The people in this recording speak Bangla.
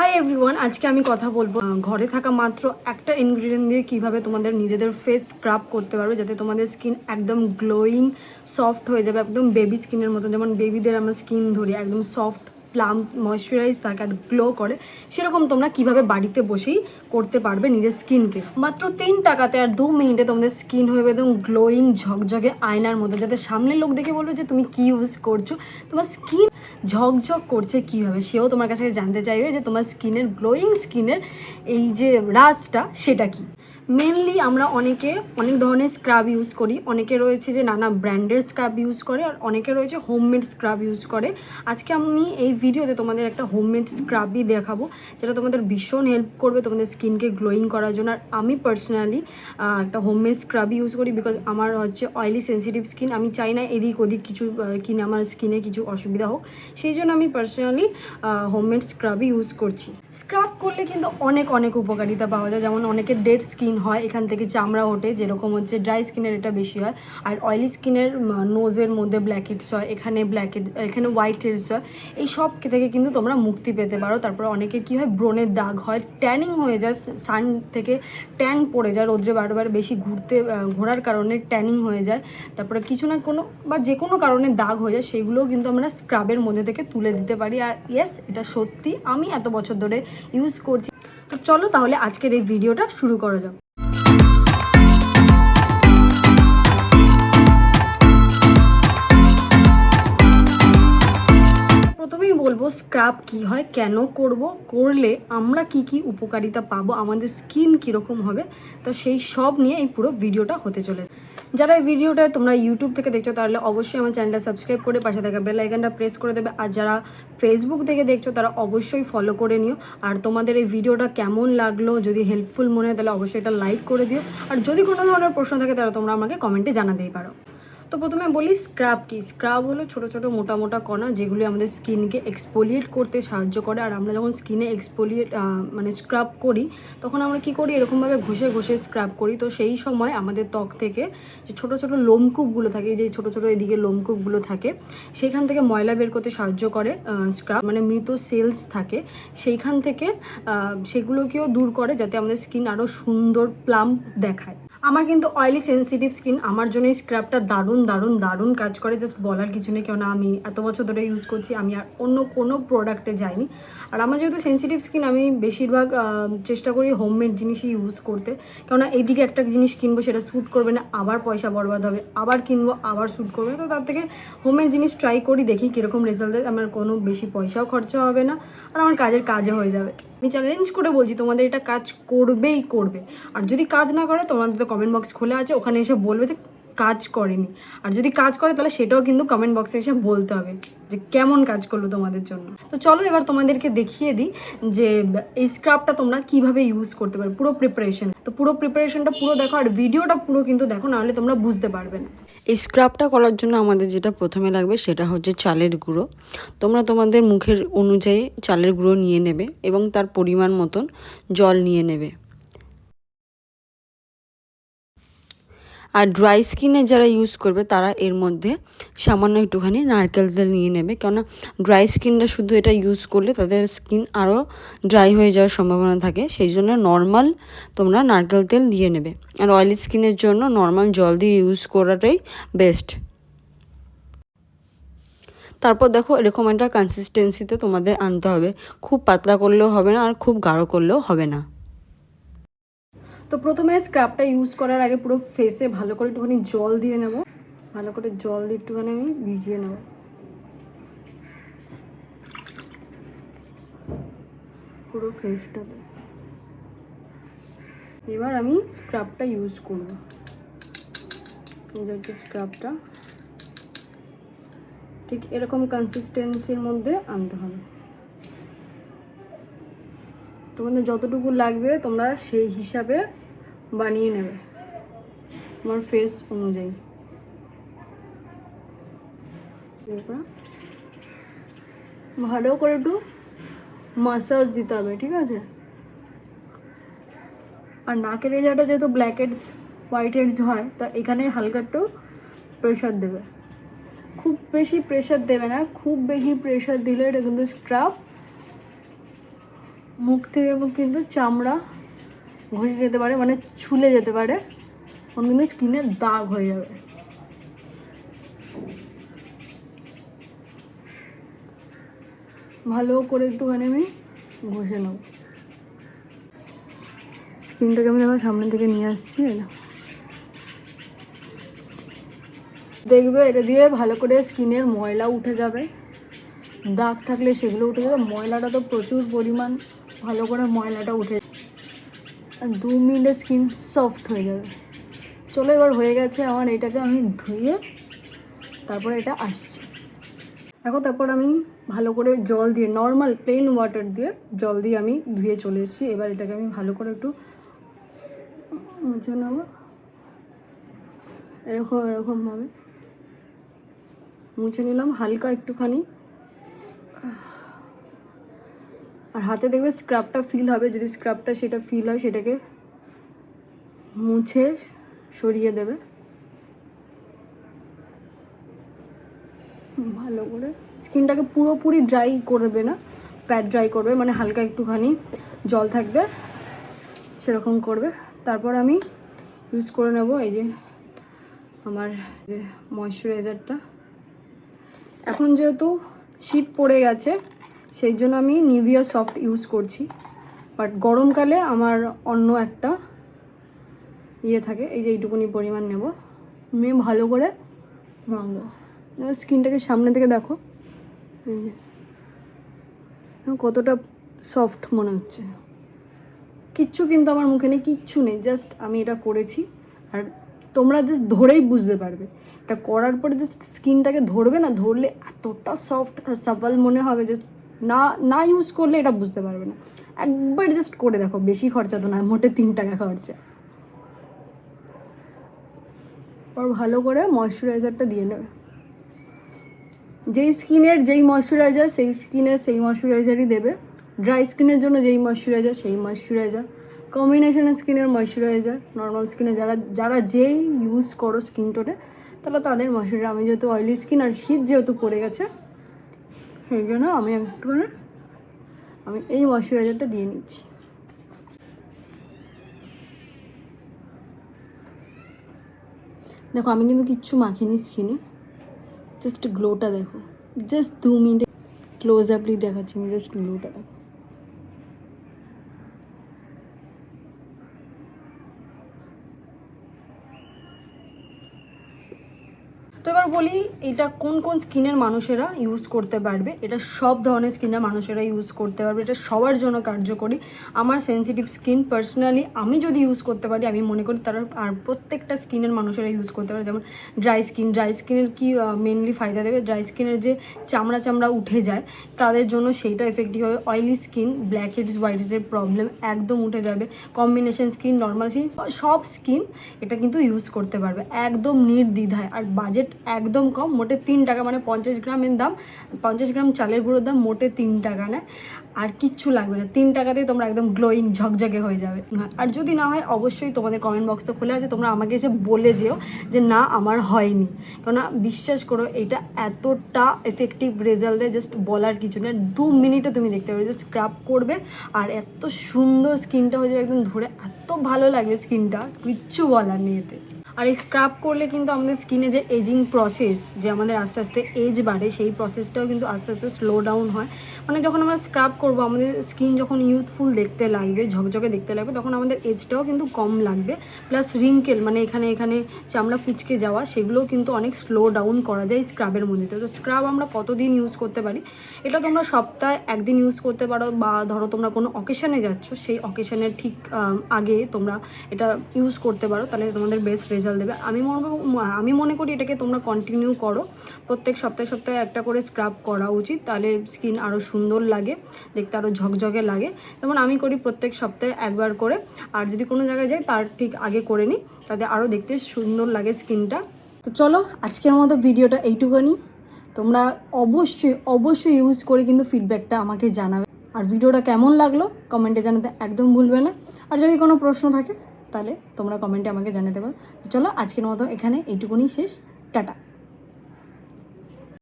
হাই এভরিওয়ান আজকে আমি কথা বলব ঘরে থাকা মাত্র একটা ইনগ্রিডিয়েন্ট দিয়ে কীভাবে তোমাদের নিজেদের ফেস স্ক্রাব করতে পারবে যাতে তোমাদের স্কিন একদম গ্লোয়িং সফট হয়ে যাবে, একদম বেবি স্কিনের মতো। যেমন বেবিদের আমরা স্কিন ধরি, একদম সফট প্লাম ময়শ্চারাইজ থাকে আর গ্লো করে, সেরকম তোমরা কীভাবে বাড়িতে বসেই করতে পারবে নিজের স্কিনকে। মাত্র তিন টাকাতে আর দু মিনিটে তোমাদের স্কিন হয়ে একদম গ্লোয়িং ঝকঝকে আয়নার মতো যাতে সামনের লোক দেখে বলবে যে, তুমি কি ইউজ করছ? তোমার স্কিন ঝকঝক করছে কীভাবে? সেও তোমার কাছে জানতে চাইবে যে, তোমার স্কিনের গ্লোয়িং স্কিনের এই যে রাজটা, সেটা কি? মেনলি আমরা অনেকে অনেক ধরনের স্ক্রাব ইউজ করি। অনেকে রয়েছে যে নানা ব্র্যান্ডের স্ক্রাব ইউজ করে আর অনেকে রয়েছে হোমমেড স্ক্রাব ইউজ করে। আজকে আমি এই ভিডিওতে তোমাদের একটা হোমমেড স্ক্রাবই দেখাবো, যেটা তোমাদের ভীষণ হেল্প করবে তোমাদের স্কিনকে গ্লোয়িং করার জন্য। আর আমি পার্সোনালি একটা হোমমেড স্ক্রাব ইউজ করি বিকজ আমার হচ্ছে অয়েলি সেন্সিটিভ স্কিন আমি চাই না এদিক ওদিক কিছু কিনে আমার স্কিনে কিছু অসুবিধা হোক। সেই জন্য আমি পার্সোনালি হোমমেড স্ক্রাবই ইউজ করছি। স্ক্রাব করলে কিন্তু অনেক অনেক উপকারিতা পাওয়া যায়। যেমন অনেকের ডেড স্কিন হয়, এখান থেকে চামড়া ওঠে, যেরকম হচ্ছে ড্রাই স্কিনের এটা বেশি হয়। আর অয়েলি স্কিনের নোজের মধ্যে ব্ল্যাকেটস হয়, এখানে ব্ল্যাকেট এখানে হোয়াইট হেডস হয়। এই সব থেকে কিন্তু তোমরা মুক্তি পেতে পারো। তারপরে অনেকের কী হয়, ব্রণের দাগ হয় ট্যানিং হয়ে যায় সান থেকে ট্যান পড়ে যায়, রোদ্রে বারবার বেশি ঘুরতে ঘোরার কারণে ট্যানিং হয়ে যায়। তারপরে কিছু না কোনো, বা যে কোনো কারণে দাগ হয়ে যায়, সেগুলোও কিন্তু আমরা স্ক্রাবের মধ্যে থেকে তুলে দিতে পারি। আর ইয়েস এটা সত্যি, আমি এত বছর ধরে ইউজ করছি। তো চলো তাহলে আজকের এই ভিডিওটা শুরু করা যাক। বলব স্ক্রাব কি হয়, কেন করব, করলে আমরা কি কি উপকারিতা পাবো, আমাদের স্কিন কীরকম হবে, তো সেই সব নিয়ে এই পুরো ভিডিওটা হতে চলেছে। যারা এই ভিডিওটা তোমরা ইউটিউব থেকে দেখছ, তাহলে অবশ্যই আমার চ্যানেলটা সাবস্ক্রাইব করে পাশে থাকা বেল আইকনটা প্রেস করে দেবে। আর যারা ফেসবুক থেকে দেখছ, তারা অবশ্যই ফলো করে নিও। আর তোমাদের এই ভিডিওটা কেমন লাগল, যদি হেল্পফুল মনে হয়, তাহলে অবশ্যই এটা লাইক করে দিও। আর যদি কোনো ধরনের প্রশ্ন থাকে, তাহলে তোমরা আমাকে কমেন্টে জানাতেই পারো। তো প্রথমে বলি স্ক্রাব কি? স্ক্রাব হলো ছোট ছোট মোটা মোটা কণা যেগুলি আমাদের স্কিনকে এক্সপোলিয়েট করতে সাহায্য করে। আর আমরা যখন স্কিনে এক্সপোলিয়েট মানে স্ক্রাব করি, তখন আমরা কি করি? এরকমভাবে ঘষে ঘষে স্ক্রাব করি। তো সেই সময় আমাদের ত্বক থেকে যে ছোট ছোট লোমকূপগুলো থাকে, যে ছোট ছোট এদিকে লোমকূপগুলো থাকে, সেইখান থেকে ময়লা বের করতে সাহায্য করে স্ক্রাব মানে মৃত সেলস থাকে। সেইখান থেকে সেগুলোকেও দূর করে যাতে আমাদের স্কিন আরও সুন্দর প্লাম্প দেখায়। আমার কিন্তু অয়েলি সেন্সিটিভ স্কিন আমার জন্য এই স্ক্রাবটা দারুণ দারুণ দারুণ কাজ করে। জাস্ট বলার কিছু নেই, কেননা আমি এত বছর ধরে ইউজ করছি, আমি আর অন্য কোনো প্রোডাক্টে যাইনি। আর আমার যেহেতু সেন্সিটিভ স্কিন আমি বেশিরভাগ চেষ্টা করি হোমমেড জিনিসই ইউজ করতে। কেননা এইদিকে একটা জিনিস কিনবো, সেটা স্যুট করবে না, আবার পয়সা বরবাদ হবে, আবার কিনবো, আবার স্যুট করবে। তো তার থেকে হোমমেড জিনিস ট্রাই করি, দেখি কীরকম রেজাল্ট দেয়। আমার কোনো বেশি পয়সাও খরচা হবে না, আর আমার কাজের কাজে হয়ে যাবে। আমি চ্যালেঞ্জ করে বলছি, তোমাদের এটা কাজ করবেই করবে। আর যদি কাজ না করে, তোমাদের কমেন্ট বক্স খোলা আছে, ওখানে এসে বলবে যে কাজ করেনি। আর যদি কাজ করে, তাহলে সেটাও কিন্তু কমেন্ট বক্সে এসে বলতে হবে যে কেমন কাজ করল তোমাদের জন্য। তো চলো এবার তোমাদেরকে দেখিয়ে দিই যে এই স্ক্রাবটা তোমরা কীভাবে ইউজ করতে পারো, পুরো প্রিপারেশন তো পুরো প্রিপারেশনটা পুরো দেখো, আর ভিডিওটা পুরো কিন্তু দেখো নাহলে তোমরা বুঝতে পারবে না। এই স্ক্রাবটা করার জন্য আমাদের যেটা প্রথমে লাগবে, সেটা হচ্ছে চালের গুঁড়ো। তোমরা তোমাদের মুখের অনুযায়ী চালের গুঁড়ো নিয়ে নেবে এবং তার পরিমাণ মতন জল নিয়ে নেবে। আর ড্রাই স্কিনে যারা ইউজ করবে, তারা এর মধ্যে সামান্য একটুখানি নারকেল তেল নিয়ে নেবে। কেননা ড্রাই স্কিনটা শুধু এটা ইউজ করলে তাদের স্কিন আরও ড্রাই হয়ে যাওয়ার সম্ভাবনা থাকে। সেই জন্য নর্মাল তোমরা নারকেল তেল দিয়ে নেবে। আর অয়েলি স্কিনের জন্য নর্মাল জল দিয়ে ইউজ করাটাই বেস্ট তারপর দেখো, এরকম একটা কনসিস্টেন্সিতে তোমাদের আনতে হবে। খুব পাতলা করলেও হবে না, আর খুব গাঢ় করলেও হবে না। তো প্রথমে স্ক্রাবটা ইউজ করার আগে পুরো ফেসে ভালো করে একটুখানি জল দিয়ে নেব। ভালো করে জল দিয়ে একটুখানি আমি ভিজিয়ে নেব। পুরো ফেসটাতে এবার আমি স্ক্রাবটা ইউজ করব। এই স্ক্রাবটা ঠিক এরকম কনসিস্টেন্সির মধ্যে আনতে হবে। তোমাদের যতটুকু লাগবে তোমরা সেই হিসাবে বানিয়ে নেবে। তোমার ফেস অনুযায়ী। ভালো করে একটু মাসাজ দিতে হবে, ঠিক আছে? আর নাকের এজাটা যেহেতু ব্ল্যাক হেডস হোয়াইট হেডস হয়, তা এখানে হালকা একটু প্রেশার দেবে। খুব বেশি প্রেশার দেবে না, খুব বেশি প্রেশার দিলে এটা কিন্তু স্ক্রাব মুখ থেকে কিন্তু চামড়া ঘষে যেতে পারে মানে ছুলে যেতে পারে। তখন কিন্তু স্কিনে দাগ হয়ে যাবে। ভালো করে একটুখানি আমি ঘষে নেব। স্কিনটাকে আমি দেখো সামনে থেকে নিয়ে আসছি দেখবে, এটা দিয়ে ভালো করে স্কিনের ময়লা উঠে যাবে। দাগ থাকলে সেগুলো উঠে যাবে। ময়লাটা তো প্রচুর পরিমাণ। ভালো করে ময়লাটা উঠে দু মিনিটে স্কিন সফট হয়ে যাবে। চলো এবার হয়ে গেছে আমার এটাকে আমি ধুয়ে তারপর এটা আসছে। দেখো, তারপর আমি ভালো করে জল দিয়ে নর্মাল প্লেন ওয়াটার দিয়ে জল দিয়ে আমি ধুয়ে চলে এসেছি। এবার এটাকে আমি ভালো করে একটু নেব। এরকম এরকমভাবে মুছে নিলাম হালকা একটুখানি। আর হাতে দেখবে স্ক্রাবটা ফিল হবে, যদি স্ক্রাবটা সেটা ফিল হয়, সেটাকে মুছে সরিয়ে দেবে। ভালো করে। স্কিনটাকে পুরোপুরি ড্রাই করবে না প্যাড ড্রাই করবে মানে হালকা একটুখানি জল থাকবে, সেরকম করবে। তারপর আমি ইউজ করে নেব এই যে আমার যে ময়শ্চারাইজারটা এখন যেহেতু শীত পড়ে গেছে সেই জন্য আমি নিভিয়া সফট ইউজ করছি। বাট গরমকালে আমার অন্য একটা ইয়ে থাকে, এই যে এইটুকুনি পরিমাণ নেব। নিয়ে ভালো করে মাখবো স্কিনটাকে সামনে থেকে দেখো। কতটা সফট মনে হচ্ছে। কিচ্ছু কিন্তু আমার মুখে নেই, কিচ্ছু নেই। জাস্ট আমি এটা করেছি। আর তোমরা জাস্ট ধরেই বুঝতে পারবে। এটা করার পরে জাস্ট স্কিনটাকে ধরবে না, ধরলে এতটা সফট সাবল মনে হবে। জাস্ট না না ইউজ করলে এটা বুঝতে পারবে না। একবার জাস্ট করে দেখো, বেশি খরচা তো না, মোটে তিন টাকা খরচা। পর ভালো করে ময়শ্চারাইজারটা দিয়ে নেবে। যেই স্কিনের যেই ময়শ্চারাইজার সেই স্কিনের সেই ময়শ্চারাইজারই দেবে। ড্রাই স্কিনের জন্য যেই ময়শ্চারাইজার সেই ময়শ্চারাইজার কম্বিনেশনের স্কিনের ময়শ্চারাইজার নর্মাল স্কিনে যারা যারা যেই ইউজ করো স্কিন টোনে তাহলে তাদের ময়শ্চারাইজার আমি যেহেতু অয়েলি স্কিন আর শীত যেহেতু পড়ে গেছে সেই জন্য আমি একটু করে আমি এই ময়শ্চারাইজারটা দিয়ে নিচ্ছি। দেখো, আমি কিন্তু কিচ্ছু মাখিনি স্কিনে জাস্ট গ্লোটা দেখো জাস্ট দু মিনিটে ক্লোজ আপলি দেখাচ্ছি আমি জাস্ট গ্লোটা দেখো। তো এবার বলি, এটা কোন কোন স্কিনের মানুষেরা ইউজ করতে পারবে? এটা সব ধরনের স্কিনের মানুষেরা ইউজ করতে পারবে। এটা সবার জন্য কার্যকরী। আমার সেন্সিটিভ স্কিন পার্সোনালি আমি যদি ইউজ করতে পারি, আমি মনে করি তারা আর প্রত্যেকটা স্কিনের মানুষেরা ইউজ করতে পারে যেমন ড্রাই স্কিন ড্রাই স্কিনের কি মেনলি ফায়দা দেবে? ড্রাই স্কিনের যে চামড়া চামড়া উঠে যায়, তাদের জন্য সেইটা এফেক্টিভ হবে। Oily skin black heads white হেডসের প্রবলেম একদম উঠে যাবে। কম্বিনেশন স্কিন নর্মাল স্কিন সব স্কিন এটা কিন্তু ইউজ করতে পারবে। একদম নির্দ্বিধায়। আর বাজেট একদম কম, মোটে তিন টাকা মানে পঞ্চাশ গ্রামের দাম, পঞ্চাশ গ্রাম চালের গুঁড়োর দাম মোটে তিন টাকা নেয় আর কিচ্ছু লাগবে না, তিন টাকাতেই তোমরা একদম গ্লোয়িং ঝকঝকে হয়ে যাবে। আর যদি না হয়, অবশ্যই তোমাদের কমেন্ট বক্স তো খোলা আছে, তোমরা আমাকে এসে বলে যেও যে না, আমার হয়নি। কেননা, বিশ্বাস করো, এটা এতটা এফেক্টিভ রেজাল্ট দেয় জাস্ট বলার কিছু না। দু মিনিটে তুমি দেখতে পাবে জাস্ট স্ক্রাব করবে, আর এত সুন্দর স্কিনটা হয়ে যাবে একদম ধরে। এত ভালো লাগবে স্কিনটা কিচ্ছু বলার নেই এতে। আর এই স্ক্রাব করলে কিন্তু আমাদের স্কিনে যে এজিং প্রসেস যে আমাদের আস্তে আস্তে এজ বাড়ে, সেই প্রসেসটাও কিন্তু আস্তে আস্তে স্লো ডাউন হয়। মানে যখন আমরা স্ক্রাব করব, আমাদের স্কিন যখন ইউথফুল দেখতে লাগবে, ঝকঝকে দেখতে লাগবে, তখন আমাদের এজটাও কিন্তু কম লাগবে। প্লাস রিঙ্কেল মানে এখানে এখানে চামড়া কুচকে যাওয়া, সেগুলোও কিন্তু অনেক স্লো ডাউন করা যায় স্ক্রাবের মধ্যে। তো স্ক্রাব আমরা কতদিন ইউজ করতে পারি? এটা তোমরা সপ্তাহে একদিন ইউজ করতে পারো বা ধরো তোমরা কোনো অকেশানে যাচ্ছ, সেই অকেশানের ঠিক আগে তোমরা এটা ইউজ করতে পারো। তাহলে তোমাদের বেস্ট রেজাল্ট দেবে। আমি মনে আমি মনে করি এটাকে তোমরা কন্টিনিউ করো। প্রত্যেক সপ্তাহে সপ্তাহে একটা করে স্ক্রাব করা উচিত, তাহলে স্কিন আরও সুন্দর লাগে, দেখতে আরও ঝকঝকে লাগে। যেমন আমি করি প্রত্যেক সপ্তাহে একবার করে, আর যদি কোনো জায়গায় যাই, তার ঠিক আগে করে নিই, তাতে আরও দেখতে সুন্দর লাগে স্কিনটা তো চলো, আজকের মতো ভিডিওটা এইটুকুনি। তোমরা অবশ্যই অবশ্যই ইউজ করে কিন্তু ফিডব্যাকটা আমাকে জানাবে। আর ভিডিওটা কেমন লাগল কমেন্টে জানাতে একদম ভুলবে না। আর যদি কোনো প্রশ্ন থাকে তাহলে তোমরা কমেন্টে আমাকে জানাতে পারো চলো আজকের মতো এখানে এইটুকুনি শেষ। টাটা।